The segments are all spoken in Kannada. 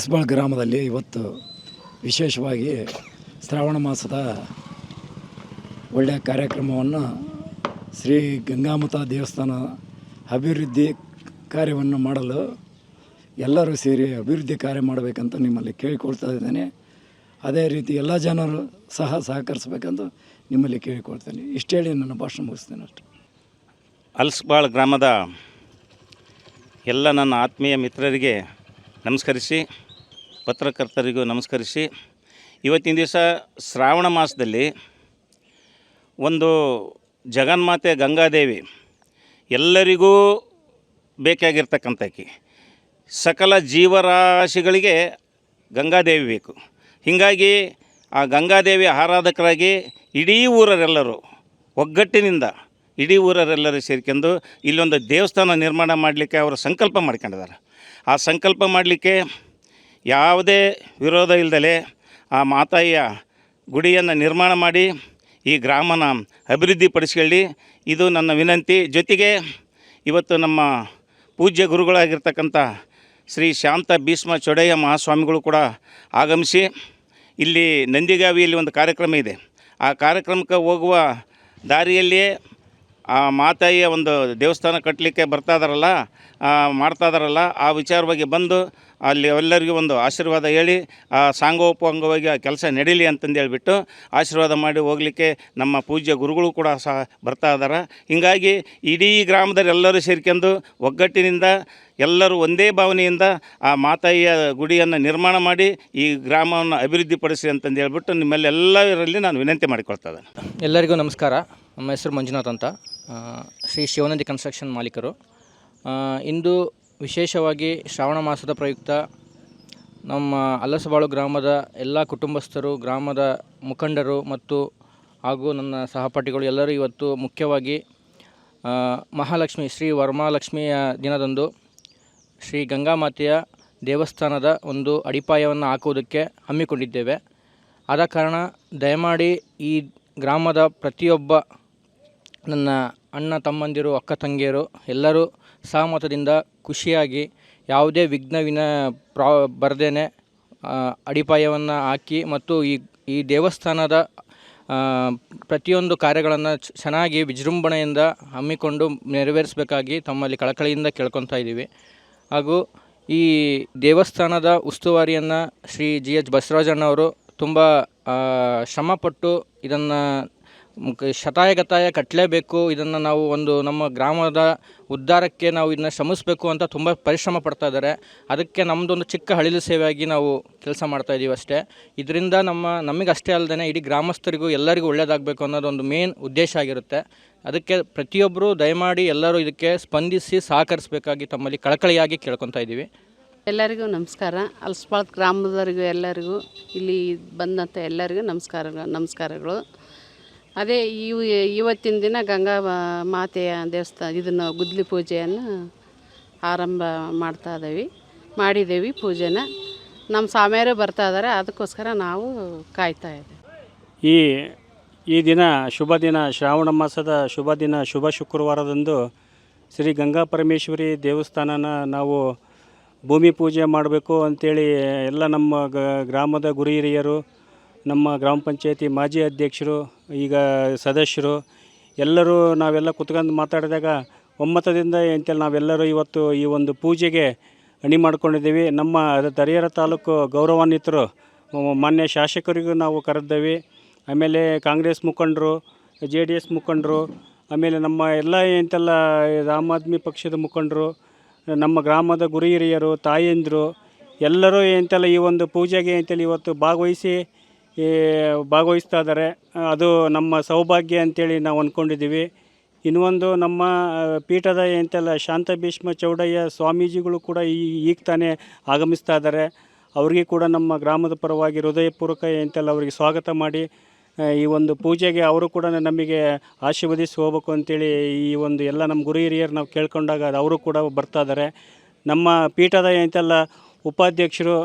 ಅಲಸ್ಬಾಳ್ ಗ್ರಾಮದಲ್ಲಿ ಇವತ್ತು ವಿಶೇಷವಾಗಿ ಶ್ರಾವಣ ಮಾಸದ ಒಳ್ಳೆಯ ಕಾರ್ಯಕ್ರಮವನ್ನು ಶ್ರೀ ಗಂಗಾಮತ ದೇವಸ್ಥಾನ ಅಭಿವೃದ್ಧಿ ಕಾರ್ಯವನ್ನು ಮಾಡಲು ಎಲ್ಲರೂ ಸೇರಿ ಅಭಿವೃದ್ಧಿ ಕಾರ್ಯ ಮಾಡಬೇಕಂತ ನಿಮ್ಮಲ್ಲಿ ಕೇಳಿಕೊಳ್ತಾ ಇದ್ದೇನೆ. ಅದೇ ರೀತಿ ಎಲ್ಲ ಜನರು ಸಹ ಸಹಕರಿಸಬೇಕಂತ ನಿಮ್ಮಲ್ಲಿ ಕೇಳಿಕೊಳ್ತೇನೆ. ಇಷ್ಟು ಹೇಳಿ ನನ್ನ ಭಾಷಣ ಮುಗಿಸ್ತೇನೆ ಅಷ್ಟು. ಅಲ್ಸ್ಬಾಳ್ ಗ್ರಾಮದ ಎಲ್ಲ ನನ್ನ ಆತ್ಮೀಯ ಮಿತ್ರರಿಗೆ ನಮಸ್ಕರಿಸಿ ಪತ್ರಕರ್ತರಿಗೂ ನಮಸ್ಕರಿಸಿ. ಇವತ್ತಿನ ದಿವಸ ಶ್ರಾವಣ ಮಾಸದಲ್ಲಿ ಒಂದು ಜಗನ್ಮಾತೆ ಗಂಗಾದೇವಿ ಎಲ್ಲರಿಗೂ ಬೇಕಾಗಿರ್ತಕ್ಕಂಥ ಆಕಿ ಸಕಲ ಜೀವರಾಶಿಗಳಿಗೆ ಗಂಗಾದೇವಿ ಬೇಕು. ಹೀಗಾಗಿ ಆ ಗಂಗಾದೇವಿ ಆರಾಧಕರಾಗಿ ಇಡೀ ಊರರೆಲ್ಲರೂ ಒಗ್ಗಟ್ಟಿನಿಂದ ಇಡೀ ಊರರೆಲ್ಲರೂ ಸೇರ್ಕೊಂಡು ಇಲ್ಲೊಂದು ದೇವಸ್ಥಾನ ನಿರ್ಮಾಣ ಮಾಡಲಿಕ್ಕೆ ಅವರು ಸಂಕಲ್ಪ ಮಾಡ್ಕೊಂಡಿದ್ದಾರೆ. ಆ ಸಂಕಲ್ಪ ಮಾಡಲಿಕ್ಕೆ ಯಾವುದೇ ವಿರೋಧ ಇಲ್ಲದಲೇ ಆ ಮಾತಾಯಿಯ ಗುಡಿಯನ್ನು ನಿರ್ಮಾಣ ಮಾಡಿ ಈ ಗ್ರಾಮನ ಅಭಿವೃದ್ಧಿಪಡಿಸ್ಕೊಳ್ಳಿ. ಇದು ನನ್ನ ವಿನಂತಿ. ಜೊತೆಗೆ ಇವತ್ತು ನಮ್ಮ ಪೂಜ್ಯ ಗುರುಗಳಾಗಿರ್ತಕ್ಕಂಥ ಶ್ರೀ ಶಾಂತ ಭೀಷ್ಮ ಚೊಡೆಯ ಮಹಾಸ್ವಾಮಿಗಳು ಕೂಡ ಆಗಮಿಸಿ ಇಲ್ಲಿ ನಂದಿಗಾವಿಯಲ್ಲಿ ಒಂದು ಕಾರ್ಯಕ್ರಮ ಇದೆ. ಆ ಕಾರ್ಯಕ್ರಮಕ್ಕೆ ಹೋಗುವ ದಾರಿಯಲ್ಲಿಯೇ ಆ ಮಾತಾಯಿಯ ಒಂದು ದೇವಸ್ಥಾನ ಕಟ್ಟಲಿಕ್ಕೆ ಬರ್ತಾ ಇದಾರಲ್ಲ ಮಾಡ್ತಾ ಇದಾರಲ್ಲ, ಆ ವಿಚಾರವಾಗಿ ಬಂದು ಅಲ್ಲಿ ಎಲ್ಲರಿಗೂ ಒಂದು ಆಶೀರ್ವಾದ ಹೇಳಿ, ಆ ಸಾಂಗೋಪಾಂಗವಾಗಿ ಆ ಕೆಲಸ ನಡೀಲಿ ಅಂತಂದು ಹೇಳಿಬಿಟ್ಟು ಆಶೀರ್ವಾದ ಮಾಡಿ ಹೋಗಲಿಕ್ಕೆ ನಮ್ಮ ಪೂಜ್ಯ ಗುರುಗಳು ಕೂಡ ಸಹ ಬರ್ತಾ ಇದ್ದಾರೆ ಹೀಗಾಗಿ ಇಡೀ ಗ್ರಾಮದಲ್ಲಿ ಎಲ್ಲರೂ ಸೇರ್ಕೊಂಡು ಒಗ್ಗಟ್ಟಿನಿಂದ ಎಲ್ಲರೂ ಒಂದೇ ಭಾವನೆಯಿಂದ ಆ ಮಾತಾಯಿಯ ಗುಡಿಯನ್ನು ನಿರ್ಮಾಣ ಮಾಡಿ ಈ ಗ್ರಾಮವನ್ನು ಅಭಿವೃದ್ಧಿಪಡಿಸಿ ಅಂತಂದು ಹೇಳ್ಬಿಟ್ಟು ನಿಮ್ಮಲ್ಲೆಲ್ಲರಲ್ಲಿ ನಾನು ವಿನಂತಿ ಮಾಡಿಕೊಳ್ತಾ ಇದ್ದೇನೆ. ಎಲ್ಲರಿಗೂ ನಮಸ್ಕಾರ. ನಮ್ಮ ಹೆಸರು ಮಂಜುನಾಥ್ ಅಂತ. ಶ್ರೀ ಶಿವನಂದಿ ಕನ್ಸ್ಟ್ರಕ್ಷನ್ ಮಾಲೀಕರು. ಇಂದು ವಿಶೇಷವಾಗಿ ಶ್ರಾವಣ ಮಾಸದ ಪ್ರಯುಕ್ತ ನಮ್ಮ ಅಲಸಬಾಳು ಗ್ರಾಮದ ಎಲ್ಲ ಕುಟುಂಬಸ್ಥರು, ಗ್ರಾಮದ ಮುಖಂಡರು ಮತ್ತು ಹಾಗೂ ನನ್ನ ಸಹಪಾಠಿಗಳು ಎಲ್ಲರೂ ಇವತ್ತು ಮುಖ್ಯವಾಗಿ ಮಹಾಲಕ್ಷ್ಮಿ, ಶ್ರೀ ವರಮಹಾಲಕ್ಷ್ಮಿಯ ದಿನದಂದು ಶ್ರೀ ಗಂಗಾಮಾತೆಯ ದೇವಸ್ಥಾನದ ಒಂದು ಅಡಿಪಾಯವನ್ನು ಹಾಕುವುದಕ್ಕೆ ಹಮ್ಮಿಕೊಂಡಿದ್ದೇವೆ. ಆದ ಕಾರಣ ದಯಮಾಡಿ ಈ ಗ್ರಾಮದ ಪ್ರತಿಯೊಬ್ಬ ನನ್ನ ಅಣ್ಣ, ತಮ್ಮಂದಿರು, ಅಕ್ಕ, ತಂಗಿಯರು ಎಲ್ಲರೂ ಸಹಮತದಿಂದ ಖುಷಿಯಾಗಿ ಯಾವುದೇ ವಿಘ್ನವಿನ ಪ್ರಾ, ಬರದೇನೆ ಅಡಿಪಾಯವನ್ನು ಹಾಕಿ ಮತ್ತು ಈ ಈ ದೇವಸ್ಥಾನದ ಪ್ರತಿಯೊಂದು ಕಾರ್ಯಗಳನ್ನು ಚೆನ್ನಾಗಿ ವಿಜೃಂಭಣೆಯಿಂದ ಹಮ್ಮಿಕೊಂಡು ನೆರವೇರಿಸಬೇಕಾಗಿ ತಮ್ಮಲ್ಲಿ ಕಳಕಳಿಯಿಂದ ಕೇಳ್ಕೊತಾ ಇದ್ದೀವಿ. ಹಾಗೂ ಈ ದೇವಸ್ಥಾನದ ಉಸ್ತುವಾರಿಯನ್ನು ಶ್ರೀ ಜಿ ಎಚ್ ಬಸವರಾಜಣ್ಣವರು ತುಂಬ ಶ್ರಮಪಟ್ಟು ಇದನ್ನು ಶತಾಯಗತಾಯ ಕಟ್ಟಲೇಬೇಕು ಇದನ್ನು ನಾವು ಒಂದು ನಮ್ಮ ಗ್ರಾಮದ ಉದ್ಧಾರಕ್ಕೆ ನಾವು ಇದನ್ನ ಶ್ರಮಿಸಬೇಕು ಅಂತ ತುಂಬ ಪರಿಶ್ರಮ ಪಡ್ತಾ ಇದ್ದಾರೆ. ಅದಕ್ಕೆ ನಮ್ಮದೊಂದು ಚಿಕ್ಕ ಹಳಿಲು ಸೇವೆಯಾಗಿ ನಾವು ಕೆಲಸ ಮಾಡ್ತಾ ಇದ್ದೀವಿ ಅಷ್ಟೇ. ಇದರಿಂದ ನಮ್ಮ, ನಮಗೆ ಅಷ್ಟೇ ಅಲ್ಲದೆ ಇಡೀ ಗ್ರಾಮಸ್ಥರಿಗೂ ಎಲ್ಲರಿಗೂ ಒಳ್ಳೆಯದಾಗಬೇಕು ಅನ್ನೋದೊಂದು ಮೇನ್ ಉದ್ದೇಶ ಆಗಿರುತ್ತೆ. ಅದಕ್ಕೆ ಪ್ರತಿಯೊಬ್ಬರು ದಯಮಾಡಿ ಎಲ್ಲರೂ ಇದಕ್ಕೆ ಸ್ಪಂದಿಸಿ ಸಹಕರಿಸಬೇಕಾಗಿ ತಮ್ಮಲ್ಲಿ ಕಳಕಳಿಯಾಗಿ ಕೇಳ್ಕೊತಾ ಇದ್ದೀವಿ ಎಲ್ಲರಿಗೂ ನಮಸ್ಕಾರ. ಅಲ್ಸ್ಪಾಳ್ ಗ್ರಾಮದವರಿಗೂ ಎಲ್ಲರಿಗೂ, ಇಲ್ಲಿ ಬಂದಂಥ ಎಲ್ಲರಿಗೂ ನಮಸ್ಕಾರ ನಮಸ್ಕಾರಗಳು. ಅದೇ ಇವು ಇವತ್ತಿನ ದಿನ ಗಂಗಾ ಮಾತೆಯ ದೇವಸ್ಥಾನ, ಇದನ್ನು ಗುದ್ಲಿ ಪೂಜೆಯನ್ನು ಆರಂಭ ಮಾಡ್ತಾ ಇದ್ದೀವಿ, ಮಾಡಿದ್ದೀವಿ ಪೂಜೆನ. ನಮ್ಮ ಸ್ವಾಮಿಯರು ಬರ್ತಾ ಇದ್ದಾರೆ, ಅದಕ್ಕೋಸ್ಕರ ನಾವು ಕಾಯ್ತಾ ಇದ್ದೀವಿ. ಈ ಈ ದಿನ ಶುಭ ದಿನ, ಶ್ರಾವಣ ಮಾಸದ ಶುಭ ದಿನ, ಶುಭ ಶುಕ್ರವಾರದಂದು ಶ್ರೀ ಗಂಗಾ ಪರಮೇಶ್ವರಿ ದೇವಸ್ಥಾನನ ನಾವು ಭೂಮಿ ಪೂಜೆ ಮಾಡಬೇಕು ಅಂಥೇಳಿ ಎಲ್ಲ ನಮ್ಮ ಗ್ರಾಮದ ಗುರು ಹಿರಿಯರು ನಮ್ಮ ಗ್ರಾಮ ಪಂಚಾಯತಿ ಮಾಜಿ ಅಧ್ಯಕ್ಷರು, ಈಗ ಸದಸ್ಯರು, ಎಲ್ಲರೂ ನಾವೆಲ್ಲ ಕುತ್ಕೊಂಡು ಮಾತಾಡಿದಾಗ ಒಮ್ಮತದಿಂದ ಎಂತೇಳಿ ನಾವೆಲ್ಲರೂ ಇವತ್ತು ಈ ಒಂದು ಪೂಜೆಗೆ ಅಣಿ ಮಾಡ್ಕೊಂಡಿದ್ದೀವಿ. ನಮ್ಮ ದರಿಯರ ತಾಲೂಕು ಗೌರವಾನ್ವಿತರು, ಮಾನ್ಯ ಶಾಸಕರಿಗೂ ನಾವು ಕರೆದ್ದೇವೆ ಆಮೇಲೆ ಕಾಂಗ್ರೆಸ್ ಮುಖಂಡರು, ಜೆ ಡಿ ಎಸ್ ಮುಖಂಡರು, ಆಮೇಲೆ ನಮ್ಮ ಎಲ್ಲ ಎಂತೆಲ್ಲ ಆಮ್ ಆದ್ಮಿ ಪಕ್ಷದ ಮುಖಂಡರು, ನಮ್ಮ ಗ್ರಾಮದ ಗುರು ಹಿರಿಯರು, ತಾಯಂದಿರು, ಎಲ್ಲರೂ ಎಂತೆಲ್ಲ ಈ ಒಂದು ಪೂಜೆಗೆ ಅಂತೇಳಿ ಇವತ್ತು ಭಾಗವಹಿಸಿ ಈ ಭಾಗವಹಿಸ್ತಾ ಇದ್ದಾರೆ ಅದು ನಮ್ಮ ಸೌಭಾಗ್ಯ ಅಂತೇಳಿ ನಾವು ಅಂದ್ಕೊಂಡಿದ್ದೀವಿ ಇನ್ನೊಂದು ನಮ್ಮ ಪೀಠದ ಎಂತೆಲ್ಲ ಶಾಂತ ಭೀಷ್ಮ ಚೌಡಯ್ಯ ಸ್ವಾಮೀಜಿಗಳು ಕೂಡ ಈ, ಈಗ ತಾನೇ ಆಗಮಿಸ್ತಾ ಇದ್ದಾರೆ. ಅವರಿಗೆ ಕೂಡ ನಮ್ಮ ಗ್ರಾಮದ ಪರವಾಗಿ ಹೃದಯಪೂರ್ವಕ ಎಂತೆಲ್ಲ ಅವರಿಗೆ ಸ್ವಾಗತ ಮಾಡಿ ಈ ಒಂದು ಪೂಜೆಗೆ ಅವರು ಕೂಡ ನಮಗೆ ಆಶೀರ್ವದಿಸಿ ಹೋಗ್ಬೇಕು ಅಂತೇಳಿ ಈ ಒಂದು ಎಲ್ಲ ನಮ್ಮ ಗುರು ಹಿರಿಯರು ನಾವು ಕೇಳ್ಕೊಂಡಾಗ ಅವರು ಕೂಡ ಬರ್ತಾ ಇದ್ದಾರೆ. ನಮ್ಮ ಪೀಠದ ಎಂತೆಲ್ಲ ಉಪಾಧ್ಯಕ್ಷರು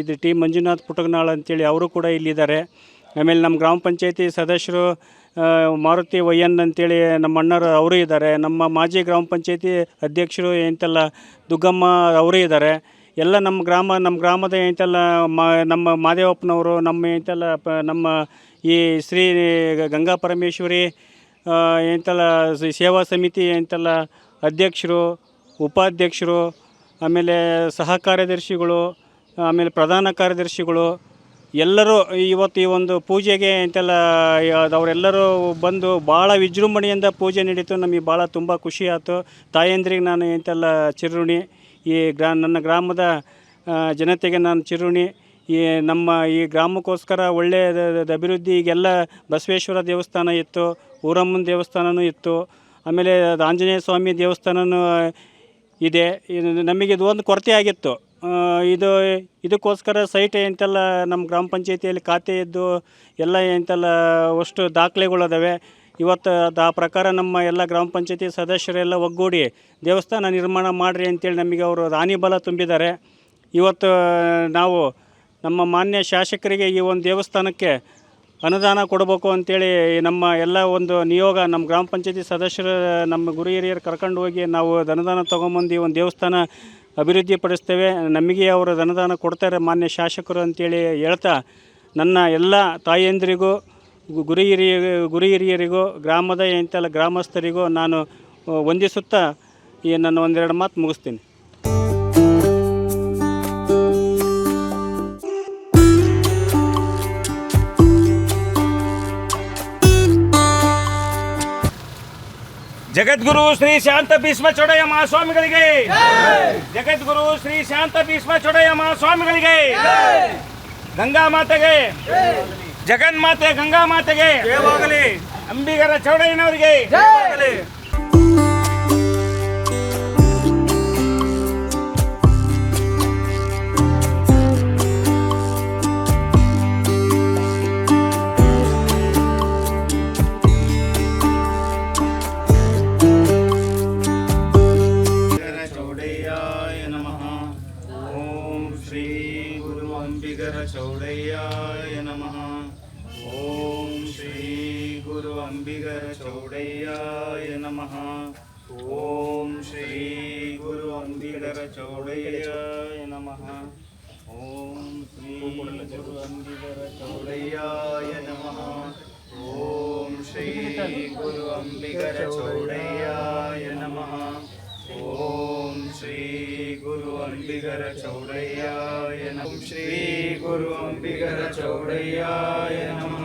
ಇದು ಟಿ. ಮಂಜುನಾಥ್ ಪುಟಗನಾಳ್ ಅಂತೇಳಿ ಅವರು ಕೂಡ ಇಲ್ಲಿದ್ದಾರೆ. ಆಮೇಲೆ ನಮ್ಮ ಗ್ರಾಮ ಪಂಚಾಯತಿ ಸದಸ್ಯರು ಮಾರುತಿ ವೈಯನ್ ಅಂತೇಳಿ ನಮ್ಮ ಅಣ್ಣರು ಅವರು ಇದ್ದಾರೆ. ನಮ್ಮ ಮಾಜಿ ಗ್ರಾಮ ಪಂಚಾಯತಿ ಅಧ್ಯಕ್ಷರು ಎಂತೆಲ್ಲ ದುಗ್ಗಮ್ಮ ಅವರು ಇದ್ದಾರೆ. ಎಲ್ಲ ನಮ್ಮ ಗ್ರಾಮ, ನಮ್ಮ ಗ್ರಾಮದ ಎಂತೆಲ್ಲ ಮ, ನಮ್ಮ ಮಾದೇವಪ್ಪನವರು, ನಮ್ಮ ಎಂತೆಲ್ಲ ನಮ್ಮ ಈ ಶ್ರೀ ಗಂಗಾ ಪರಮೇಶ್ವರಿ ಎಂತೆಲ್ಲ ಸೇವಾ ಸಮಿತಿ ಎಂತೆಲ್ಲ ಅಧ್ಯಕ್ಷರು, ಉಪಾಧ್ಯಕ್ಷರು ಆಮೇಲೆ ಸಹ ಕಾರ್ಯದರ್ಶಿಗಳು ಆಮೇಲೆ ಪ್ರಧಾನ ಕಾರ್ಯದರ್ಶಿಗಳು, ಎಲ್ಲರೂ ಇವತ್ತು ಈ ಒಂದು ಪೂಜೆಗೆ ಅಂತೆಲ್ಲ ಅವರೆಲ್ಲರೂ ಬಂದು ಭಾಳ ವಿಜೃಂಭಣೆಯಿಂದ ಪೂಜೆ ನಡೀತು. ನಮಗೆ ಭಾಳ ತುಂಬ ಖುಷಿ ಆಯಿತು. ತಾಯಂದ್ರಿಗೆ ನಾನು ಎಂತೆಲ್ಲ ಚಿರುಣಿ ಈ ಗ್ರಾ ನನ್ನ ಗ್ರಾಮದ ಜನತೆಗೆ ನಾನು ಚಿರುಣಿ ಈ ನಮ್ಮ ಈ ಗ್ರಾಮಕ್ಕೋಸ್ಕರ ಒಳ್ಳೆಯ ಅಭಿವೃದ್ಧಿ ಈಗೆಲ್ಲ ಬಸವೇಶ್ವರ ದೇವಸ್ಥಾನ ಇತ್ತು, ಊರಮ್ಮನ ದೇವಸ್ಥಾನವೂ ಇತ್ತು. ಆಮೇಲೆ ಆಂಜನೇಯ ಸ್ವಾಮಿ ದೇವಸ್ಥಾನನೂ ಇದೆ. ನಮಗೆ ಇದು ಒಂದು ಕೊರತೆ ಆಗಿತ್ತು. ಇದು, ಇದಕ್ಕೋಸ್ಕರ ಸೈಟ್ ಎಂತೆಲ್ಲ ನಮ್ಮ ಗ್ರಾಮ ಪಂಚಾಯತಿಯಲ್ಲಿ ಖಾತೆ ಇದ್ದು ಎಲ್ಲ ಎಂತೆಲ್ಲ ಅಷ್ಟು ದಾಖಲೆಗಳಿದಾವೆ. ಇವತ್ತು ಆ ಪ್ರಕಾರ ನಮ್ಮ ಎಲ್ಲ ಗ್ರಾಮ ಪಂಚಾಯತಿ ಸದಸ್ಯರೆಲ್ಲ ಒಗ್ಗೂಡಿ ದೇವಸ್ಥಾನ ನಿರ್ಮಾಣ ಮಾಡಿರಿ ಅಂತೇಳಿ ನಮಗೆ ಅವರು ರಾಣಿ ತುಂಬಿದ್ದಾರೆ. ಇವತ್ತು ನಾವು ನಮ್ಮ ಮಾನ್ಯ ಶಾಸಕರಿಗೆ ಈ ಒಂದು ದೇವಸ್ಥಾನಕ್ಕೆ ಅನುದಾನ ಕೊಡಬೇಕು ಅಂತೇಳಿ ನಮ್ಮ ಎಲ್ಲ ಒಂದು ನಿಯೋಗ, ನಮ್ಮ ಗ್ರಾಮ ಪಂಚಾಯತಿ ಸದಸ್ಯರು, ನಮ್ಮ ಗುರು ಹಿರಿಯರು ಕರ್ಕೊಂಡು ಹೋಗಿ ನಾವು ಅನುದಾನ ತೊಗೊಂಬಂದು ಒಂದು ದೇವಸ್ಥಾನ ಅಭಿವೃದ್ಧಿ ಪಡಿಸ್ತೇವೆ. ನಮಗೆ ಅವರು ಅನುದಾನ ಕೊಡ್ತಾರೆ ಮಾನ್ಯ ಶಾಸಕರು ಅಂತೇಳಿ ಹೇಳ್ತಾ, ನನ್ನ ಎಲ್ಲ ತಾಯಂದಿರಿಗೂ ಗುರು ಹಿರಿಯ ಗುರು ಹಿರಿಯರಿಗೂ, ಗ್ರಾಮದ ಎಂತೆಲ್ಲ ಗ್ರಾಮಸ್ಥರಿಗೂ ನಾನು ವಂದಿಸುತ್ತಾ ಈ ನನ್ನ ಒಂದೆರಡು ಮಾತು ಮುಗಿಸ್ತೀನಿ. ಜಗದ್ಗುರು ಶ್ರೀ ಶಾಂತ ಭೀಷ್ಮ ಚೊಡೆಯ ಮಹಾಸ್ವಾಮಿಗಳಿಗೆ. ಜಗದ್ಗುರು ಶ್ರೀ ಶಾಂತ ಭೀಷ್ಮ ಚೊಡೆಯ ಮಹಾಸ್ವಾಮಿಗಳಿಗೆ. ಗಂಗಾ ಮಾತೆಗೆ. ಜಗನ್ಮಾತೆ ಗಂಗಾ ಮಾತೆಗೆ. ಅಂಬಿಗರ ಚೌಡಯ್ಯನವರಿಗೆ. ಅಂಬಿಗರ ಚೌಡಯ್ಯಾಯ ನಮಃ ಓಂ ಶ್ರೀ ಗುರು ಅಂಬಿಗರ ಚೌಡಯ್ಯಾಯ ನಮಃ ಓಂ ಶ್ರೀ ಗುರು ಅಂಬಿಗರ ಚೌಡಯ್ಯಾಯ ನಮಃ ಓಂ ಶ್ರೀ ಗುರು ಅಂಬಿಗರ ಚೌಡಯ್ಯಾಯ ನಮಃ ಓಂ ಶ್ರೀ ಗುರು ಅಂಬಿಗರ ಚೌಡಯ್ಯಾಯ ನಮಃ ಓಂ ಶ್ರೀ ಗುರು ಅಂಬಿಗರ ಚೌಡಯ್ಯಾಯ ನಮಃ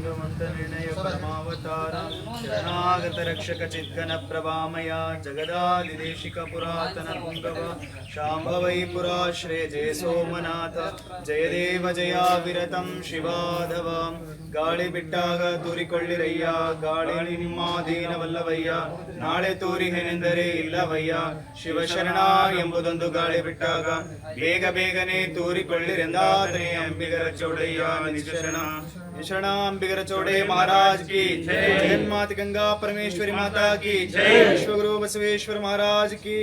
ಲಿಂಗಮಂತ ನಿರ್ಣಯ ಪರಮಾವತಾರ, ಶರಣಾಗತ ರಕ್ಷಕ ಚಿದ್ಗನ ಪ್ರಭಾಮಯ ಜಗದಾದಿದೇಶಿಕ ಪುರಾತನ ಪುಂಗವ ಶಾಂಭವೈ ಪುರಾಶ್ರಯ ಜಯ ಸೋಮನಾಥ, ಜಯ ದೇವ ಜಯ ವಿರತಂ ಶಿವಾಧವ. ಗಾಳಿ ಬಿಟ್ಟಾಗ ತೂರಿಕೊಳ್ಳಿರಯ್ಯ, ಗಾಳಿ ನಿಮ್ಮಾಧೀನವಲ್ಲವಯ್ಯ ನಾಳೆ ತೂರಿಹೆನೆಂದರೆ ಇಲ್ಲವಯ್ಯ. ಶಿವಶರಣ ಎಂಬುದೊಂದು ಗಾಳಿ ಬಿಟ್ಟಾಗ ಬೇಗ ಬೇಗನೆ ತೂರಿಕೊಳ್ಳಿರೆಂದಾತನೇ ಅಂಬಿಗರ ಚೌಡಯ್ಯ ನಿಜ ಶರಣ शरणाम बिगर चौड़े महाराज की जय। मात गंगा परमेश्वरी माता की जय। विश्व गुरु बसवेश्वर महाराज की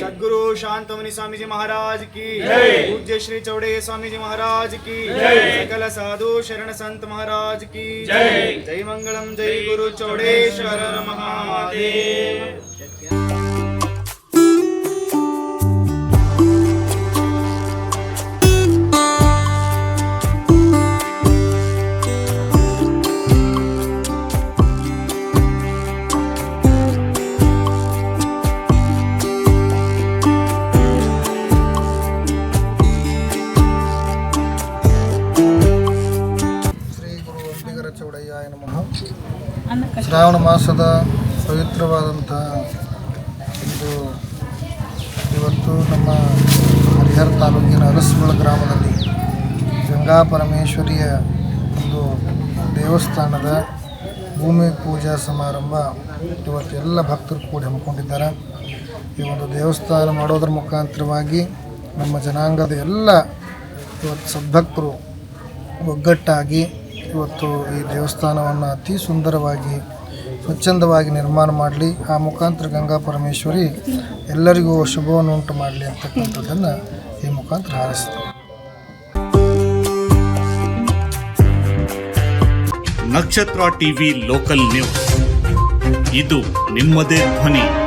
सदगुरु शांतमणि स्वामी जी महाराज की पूज्य श्री चौड़े स्वामी जी महाराज की सकल साधु शरण संत महाराज की जय। जय। मंगलम जय गुरु चौड़ेश्वर महादेव। ಶ್ರಾವಣ ಮಾಸದ ಪವಿತ್ರವಾದಂಥ ಒಂದು ಇವತ್ತು ನಮ್ಮ ಹರಿಹರ ತಾಲೂಕಿನ ಅರಸುಗಳ ಗ್ರಾಮದಲ್ಲಿ ಗಂಗಾ ಪರಮೇಶ್ವರಿಯ ಒಂದು ದೇವಸ್ಥಾನದ ಭೂಮಿ ಪೂಜಾ ಸಮಾರಂಭ ಇವತ್ತು ಎಲ್ಲ ಭಕ್ತರು ಕೂಡಿ ಹಮ್ಮಿಕೊಂಡಿದ್ದಾರೆ. ಈ ಒಂದು ದೇವಸ್ಥಾನ ಮಾಡೋದ್ರ ಮುಖಾಂತರವಾಗಿ ನಮ್ಮ ಜನಾಂಗದ ಎಲ್ಲ ಇವತ್ತು ಸದ್ಭಕ್ತರು ಒಗ್ಗಟ್ಟಾಗಿ ಇವತ್ತು ಈ ದೇವಸ್ಥಾನವನ್ನು ಅತಿ ಸುಂದರವಾಗಿ ಸ್ವಚ್ಛಂದವಾಗಿ ನಿರ್ಮಾಣ ಮಾಡಲಿ, ಆ ಮುಖಾಂತರ ಗಂಗಾ ಪರಮೇಶ್ವರಿ ಎಲ್ಲರಿಗೂ ಶುಭವನ್ನು ಉಂಟು ಮಾಡಲಿ ಅಂತಕ್ಕಂಥದ್ದನ್ನು ಈ ಮುಖಾಂತರ ಹಾರೈಸ್ತೀವಿ. ನಕ್ಷತ್ರ ಟಿವಿ ಲೋಕಲ್ ನ್ಯೂಸ್. ಇದು ನಿಮ್ಮದೇ ಧ್ವನಿ.